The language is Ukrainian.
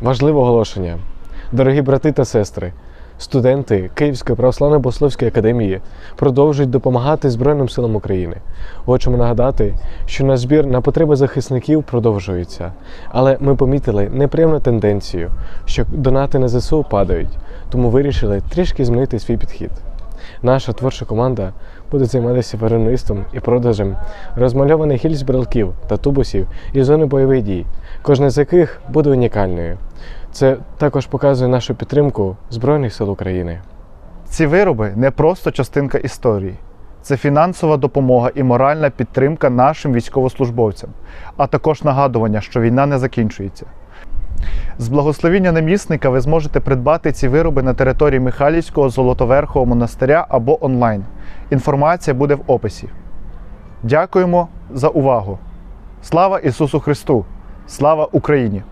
Важливе оголошення. Дорогі брати та сестри, студенти Київської православної богословської академії продовжують допомагати Збройним силам України. Хочемо нагадати, що наш збір на потреби захисників продовжується, але ми помітили неприємну тенденцію, що донати на ЗСУ падають, тому вирішили трішки змінити свій підхід. Наша творча команда буде займатися виробництвом і продажем розмальованих гільз брелків та тубусів із зони бойових дій, кожна з яких буде унікальною. Це також показує нашу підтримку Збройних сил України. Ці вироби не просто частинка історії, це фінансова допомога і моральна підтримка нашим військовослужбовцям, а також нагадування, що війна не закінчується. З благословіння намісника ви зможете придбати ці вироби на території Михайлівського Золотоверхового монастиря або онлайн. Інформація буде в описі. Дякуємо за увагу! Слава Ісусу Христу! Слава Україні!